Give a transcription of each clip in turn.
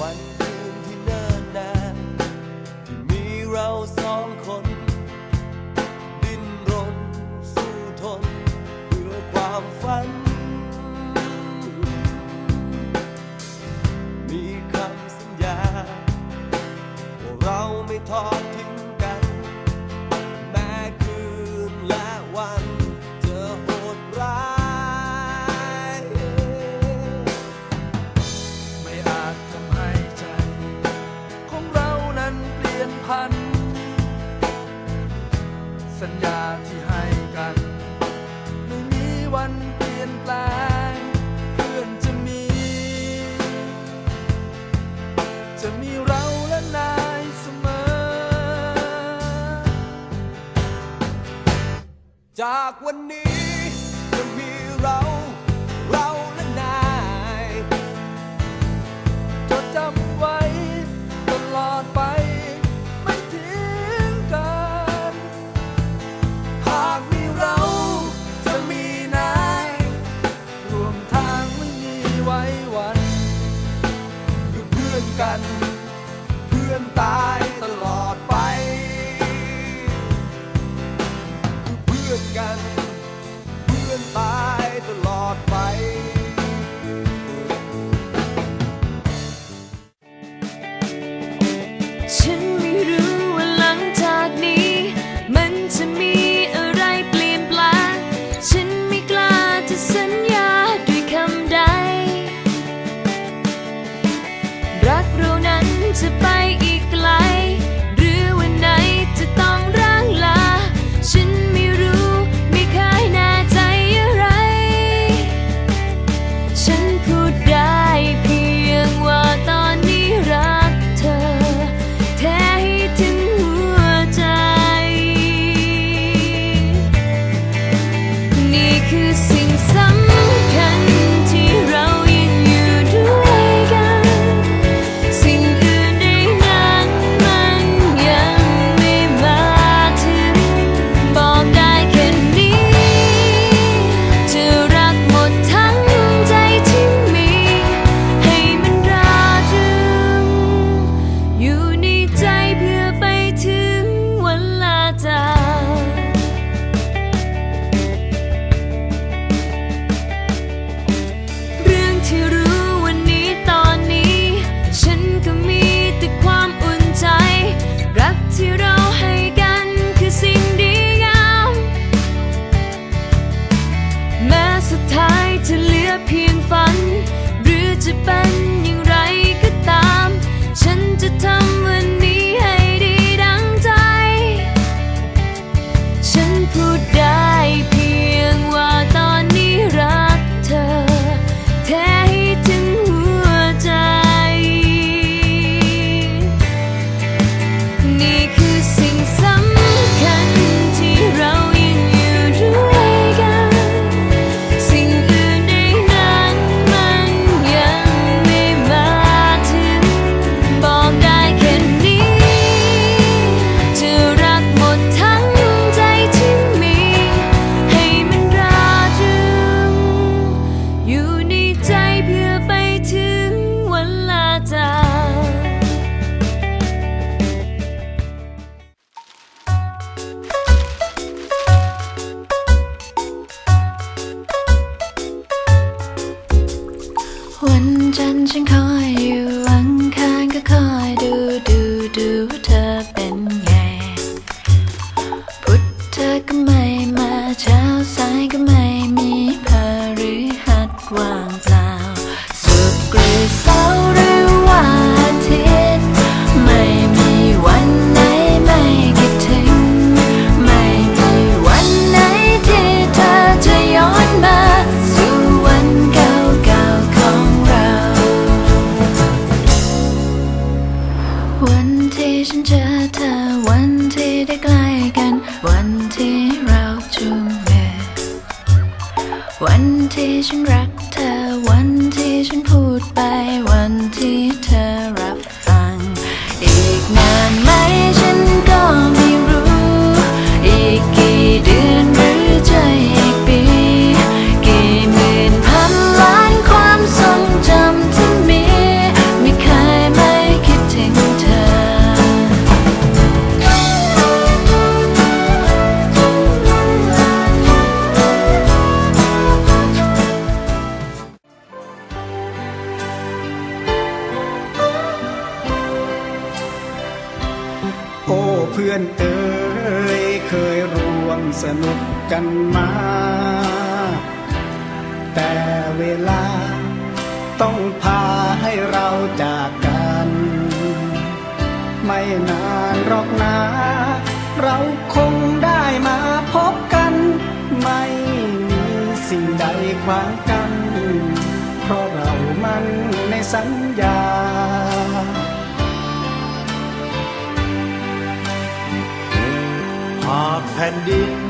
วันคืที่เน่นาที่มีเราสองคน ดิ้นรนสู้ทน เพื่อความฝัน มีคำสัญญา ว่าเราไม่ทอดทิ้ง จะมีเราและนายเสมอ จากวันนี้ 人把 แต่เวลาต้องพาให้เราจากกัน ไม่นานหรอกนะ เราคงได้มาพบกัน ไม่มีสิ่งใดขวางกัน เพราะเรามันในสัญญาหากแผ่นดิน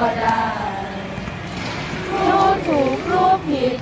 ก็ได้รู้ถูกรู้ผิด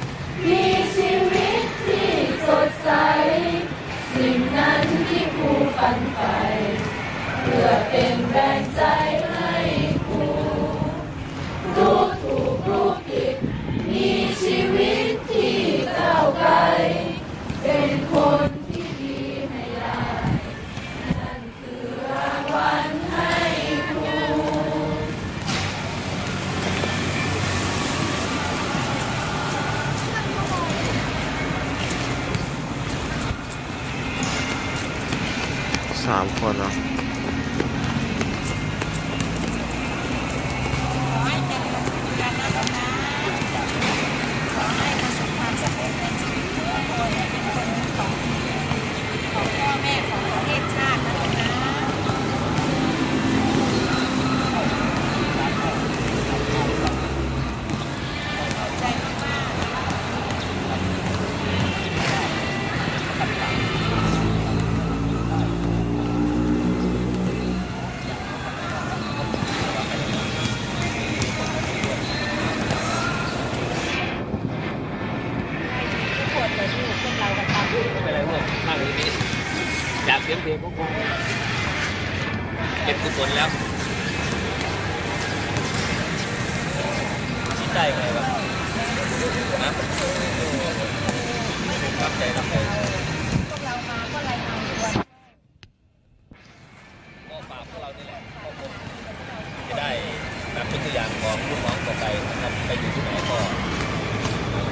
เป็นตัวอย่างของลูกน้องต่อไปนะครับไปอยู่ที่ไหนก็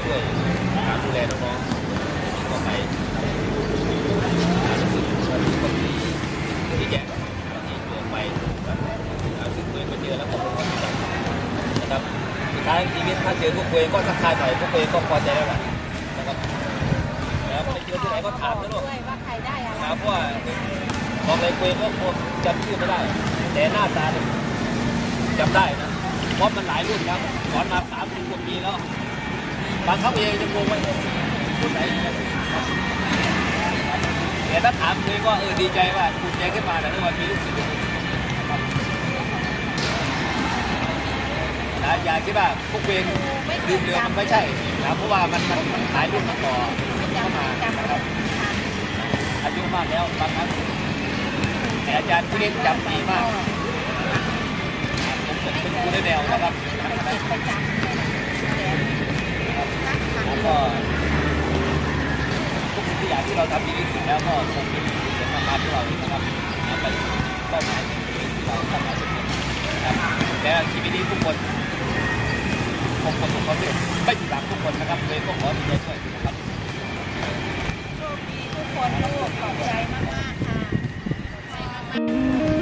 ช่วยการดูแลน้องๆต่อไปรู้สึกว่ามีคนที่ที่แก่ที่เกิดไปนะครับซึ่งเคยไปเจอแล้วก็รู้ว่านะครับสุดท้ายเจอพวกเวก็ทักทายหน่อยพวกเวก็พอใจแล้วล่ะนะครับแล้วไปเจอที่ไหนก็ถามนะลูกด้วยว่าใครได้อะไรถามว่าบอกเลยเวก็คงจำชื่อไม่ได้ แต่หน้าตาเนี่ยจำได้นะ ราะมันหลายรุ่นครับสอนมาสามสิบกว่าปีแล้วบางครั้งเองยังงงว่าเอ๊ะคนไหนเนี่ยแต่ถ้าถามเวก็เออดีใจว่าภูมิใจขึ้นมาแต่ที่ว่ามีลูกศิษย์ครับนะอย่าคิดว่าพวกเวรลืมเรือมันไม่ใช่นะเพราะว่ามันมันมันหลายรุ่นมาต่อไม่เข้าจำมาจำนะครับอายุมากแล้วบางครั้งแต่อาจารย์ผู้เล่นจำดีมากผมผม เป็นผู้เล่แนวนะครับแล้วก็ทุกสิ่งทุกอย่างที่เราทำดีที่สุดแล้วก็คงเป็นผลงานที่เรานะครับไปเป้าหมายที่เราตั้งมาเป็นนะครับและชีวิตนี้ทุกคนคงประสบความสำเร็จไม่ผิดหวังทุกคนนะครับเลยก็ขอดีใจด้วยนะครับโชคดีทุกคนลูกขอบใจมากๆค่ะขอบใจมากเ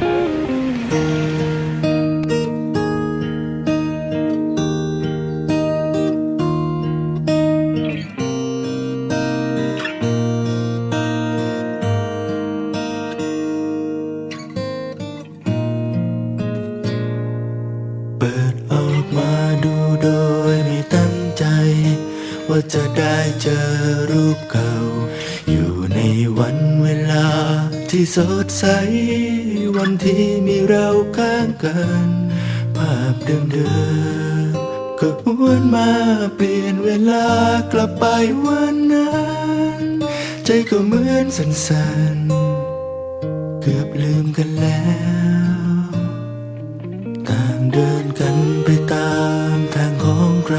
เจอรูปเก่า อยู่ในวันเวลาที่สดใส วันที่มีเราข้างกัน ภาพเดิมๆก็หวนมาเปลี่ยนเวลากลับไปวันนั้น ใจก็เหมือนสั่นๆ เกือบลืมกันแล้วต่างเดินกันไปตามทางของใคร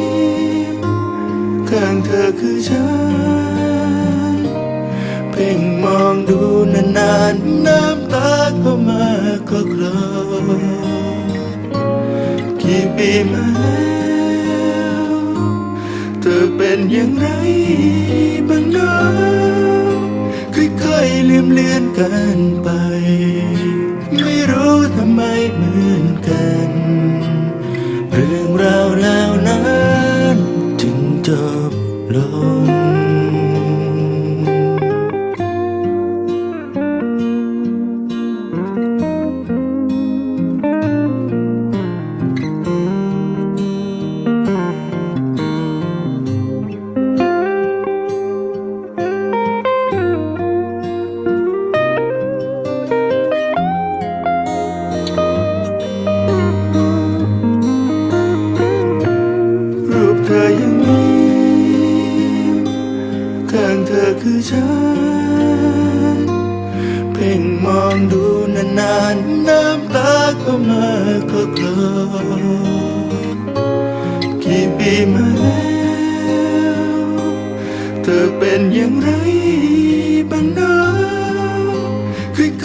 ข้างเธอคือฉัน เพ่งมองดูนานๆ น้ำตาก็มาก็คลอกี่ปีมาแล้วเธอเป็นอย่างไรบ้างเนาะค่อยๆลืมเลือนกันไป ไม่รู้ทำไมเหมือนกัน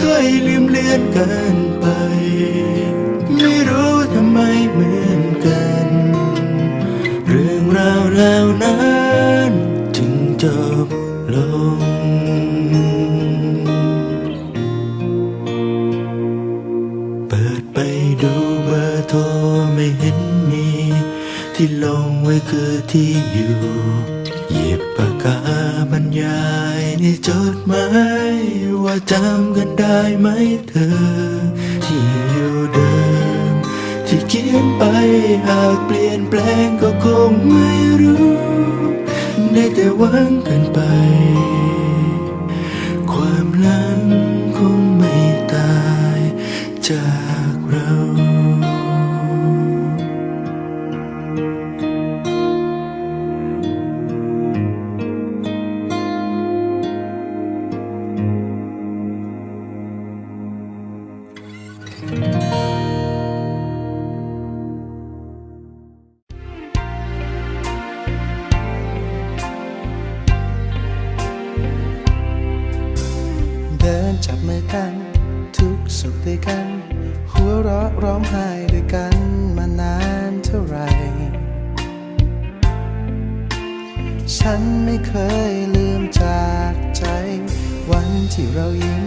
ค่อยลืมเลือนกันไป ไม่รู้ทำไมเหมือนกัน เรื่องราวแล้วนั้นจึงจบลงเปิดไปดูเบอร์โทรไม่เห็นมี ที่ลงไว้คือที่อยู่ หยิบปากกาบรรยาย ในจดหมายว่าจำกันได้ไหมเธอ ที่อยู่เดิม ที่เขียนไปหากเปลี่ยนแปลงก็คงไม่รู้ ได้แต่หวังกันไป เดินจับมือกัน ทุกสุขด้วยกัน หัวเราะร้องไห้ด้วยกันมานานเท่าไหร่ฉันไม่เคยลืมจากใจ วันที่เรายิ้ม